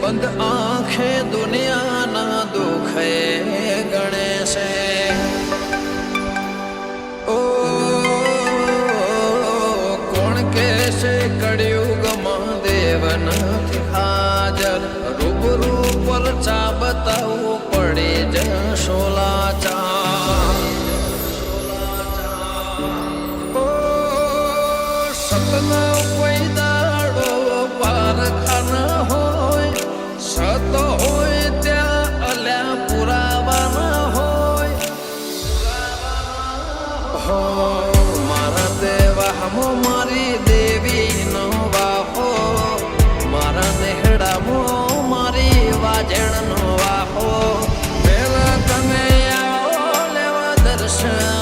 બંધ આંખે દુનિયાના દુખે ગણે છે. ઓ, કોણ કે છે કળિયુગમાં દેવ નથી હાજર? રૂબરૂ પર ચા બતાવવું પડે જશો લાચાર. ઓ, સપના કોઈ હો, મારા દેવા હમો મારી દેવી નો મારા નેહડામો મારી વાજણ નો વાહો તમે આવો, લેવા દર્શન